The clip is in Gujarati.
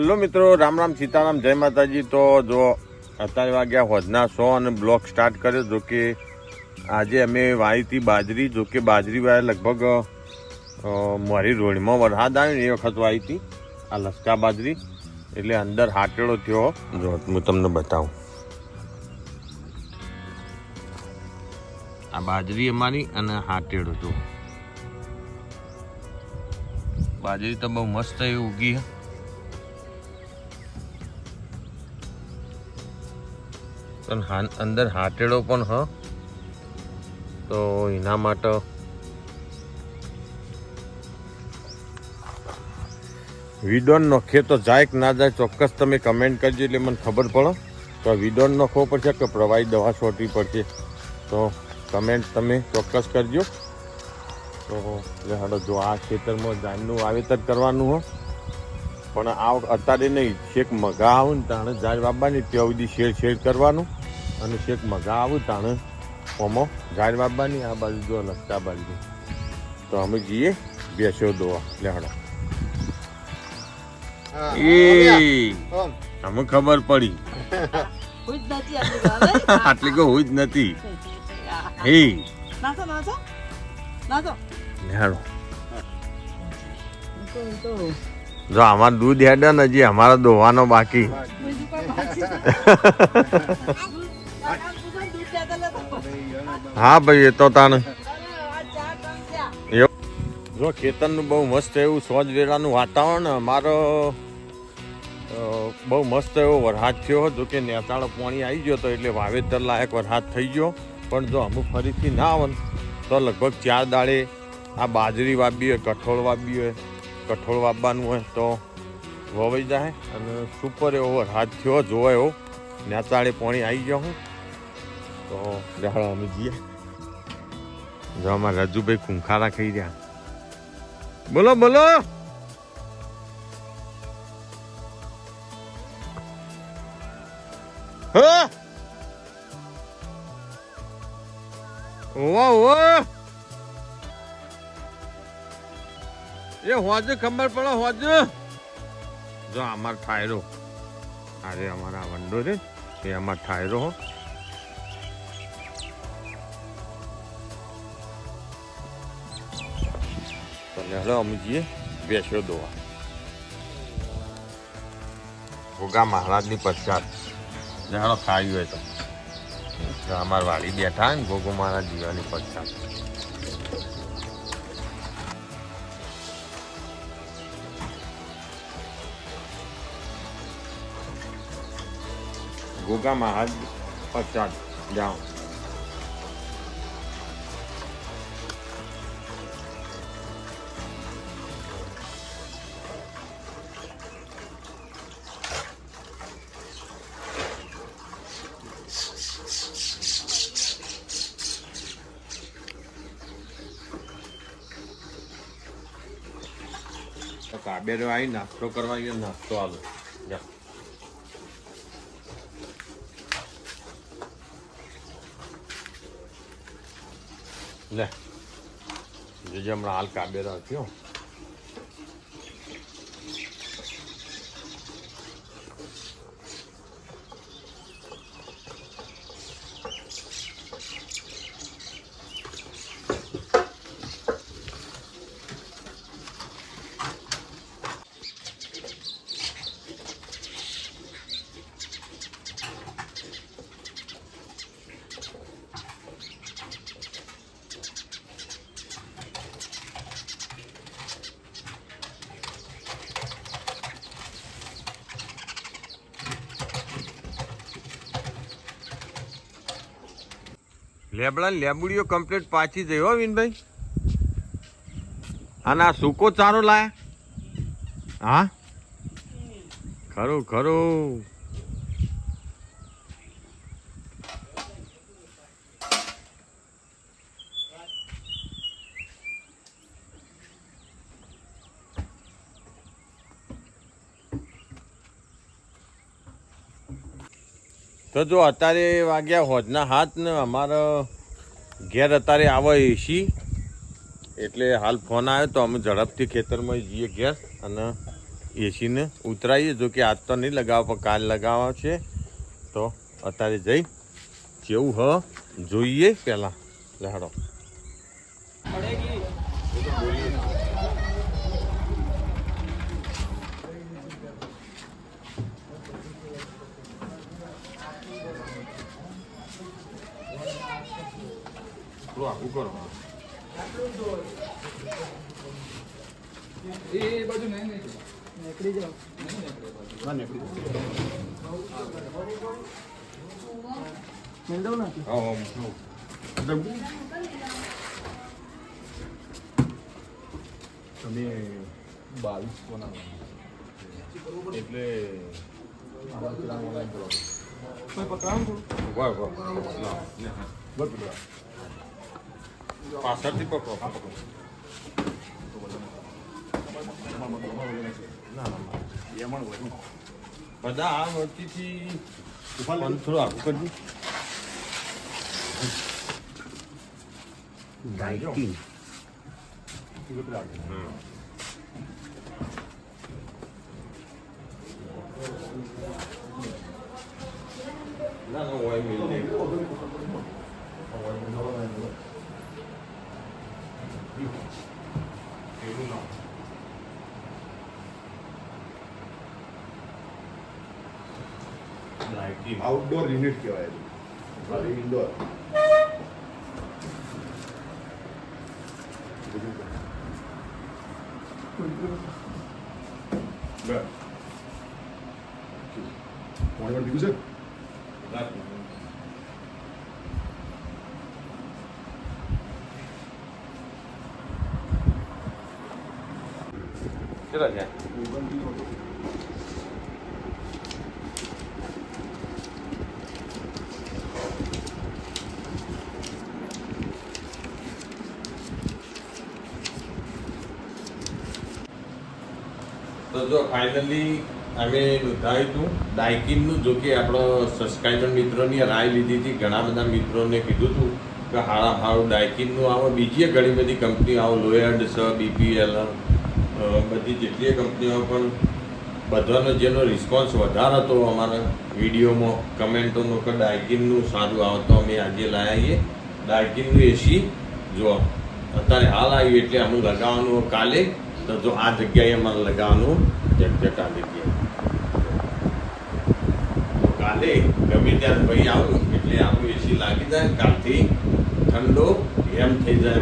હેલો મિત્રો, રામ રામ સીતારામ, જય માતાજી. તો જો અત્યારે વાગ્યા હોજના સો અને બ્લોક સ્ટાર્ટ કર્યો, જો કે આજે અમે વાવી હતી બાજરી, જો કે બાજરી વાય લગભગ મારી રોડમાં વરસાદ આવ્યો ને એ વખત વાવી હતી આ લસકા બાજરી. એટલે અંદર હાટેડો થયો. જો, હું તમને બતાવું. આ બાજરી અમારી અને હાટેડો જો. બાજરી તો બહુ મસ્ત એવી ઉગી પણ અંદર હાટેડો પણ, હ. તો એના માટે વિડોન નોખે તો જાય કે ના જાય ચોક્કસ તમે કમેન્ટ કરજો એટલે મને ખબર પડે. તો વિડોન નોખવો પડશે કે પ્રવાહી દવા છોટવી પડશે. તો કમેન્ટ તમે ચોક્કસ કરજો. તો એટલે હાલો, જો આ ખેતરમાં ધાનનું વાવેતર કરવાનું હો. પણ આ અત્યારે નહીં, છેક મગા આવું ને તાણે ઝાડ વાવવાની, ત્યાં સુધી શેર શેર કરવાનું. અને શેક મગા આવું તાણે. ઓમો ઝાડ બાબાની આ બાજુ જો લગતા બાજુ. તો અમે જઈએ બેસ્યો દોવા લેહડો એ અમે ખબર પડી. આટલી કો હોય જ નથી. હે. લેહડો જો અમાર દૂધ હેડે ને હજી અમારો દોવાનો બાકી? હા ભાઈ એ તો તાણ. જો ખેતરનું બહુ મસ્ત એવું સોજ વેળાનું વાતાવરણ અમારો બહુ મસ્ત એવો વરસાદ થયો જો કે નેતાળો પાણી આવી ગયો તો એટલે વાવેતર લાયક વરસાદ થઈ ગયો. પણ જો અમુક ફરીથી ના આવે તો લગભગ ચાર દાડે આ બાજરી વાવી હોય કઠોળ વાવી હોય કઠોળ વાવવાનું હોય તો વવાઈ જાય. અને સુપર એવો વરસાદ થયો જોવા એવો નેતાળે પાણી આવી ગયો હું. તો જાડો અમે જઈએ. જો અમારા રજુભાઈ ખાઈ રહ્યા. બોલો બોલો. ઓવા ઓવા એ હોજ ખબર પડે હોજ જો અમાર થાયરો અરે, અમારા વંડો રે એ અમાર થાયરો હો. હેડો અમે જઈએ બેસ્યો દોવા. ભોગા મહારાજની પ્રસાદ. હેડો ખાવી હોય તો. અમાર વાળી બેઠા ને ભોગો મહારાજ જીવાની પ્રસાદ. ગોગા મહારાજ પ્રસાદ જાઓ. કાબેરો આવી નાસ્તો કરવા ગયો નાસ્તો આવે જા લે. જોજે હમણાં હાલ કાબેરો થયો. લેબડા લેબુડીઓ કમ્પ્લીટ પાછી જઈ હો વિનભાઈ. અને આ સૂકો ચારો લાયા? હા? ખરું ખરું. તો જો અત્યારે વાગ્યા હોજના હાથ ને અમારો ઘેર અત્યારે આવે એસી એટલે હાલ ફોન આવ્યો તો અમે ઝડપથી ખેતરમાં જઈએ ઘેર અને એસીને ઉતરાઈએ. જો કે આજ તો નહીં લગાવવા પણ કાલ લગાવવા છે. તો અત્યારે જઈ. જેવું હ, જોઈએ પહેલાં. લહાડો આખું કરો એ બાજુ નહીં નહીં નીકળી જાઓ. ના નીકળી મિલ દઉં ને તમે બાવીસ એટલે પકડાવું? વાહ વાહ પાછળથી પકડો બધા આ પણ થોડું આખું કરજો ના ના હોય મિલ લાઇટિંગ આઉટડોર યુનિટ કહેવાય ખાલી ઇન્ડોર પાણી પીવું છે? કેટલા છે? તો જો ફાઇનલી અમે નોંધાયું હતું ડાયકિનનું જો કે આપણો સબસ્ક્રાઈબર મિત્રોની રાય લીધી હતી, ઘણા બધા મિત્રોને કીધું હતું કે હારા હારું ડાયકિનનું આવે. બીજી ઘણી બધી કંપનીઓ આવે લોયર્ડ છે બીપીએલ બધી જેટલી કંપનીઓ પણ બધાનો જેનો રિસ્પોન્સ વધારે હતો અમારા વિડીયોમાં, કમેન્ટોનો કે ડાયકિનનું સારું આવતો, અમે આજે લાવીએ ડાયકિનનું એસી જો અત્યારે હાલ આવ્યું એટલે અમે લગાવવાનું કાલે, તો જો આ જગ્યાએ અમારે લગાવવાનું ઝટઝટ આવી ગયા કાલે ગમે ત્યારે ભાઈ આવું, એટલે આપણું એસી લાગી જાય કાલથી ઠંડો એમ થઈ જાય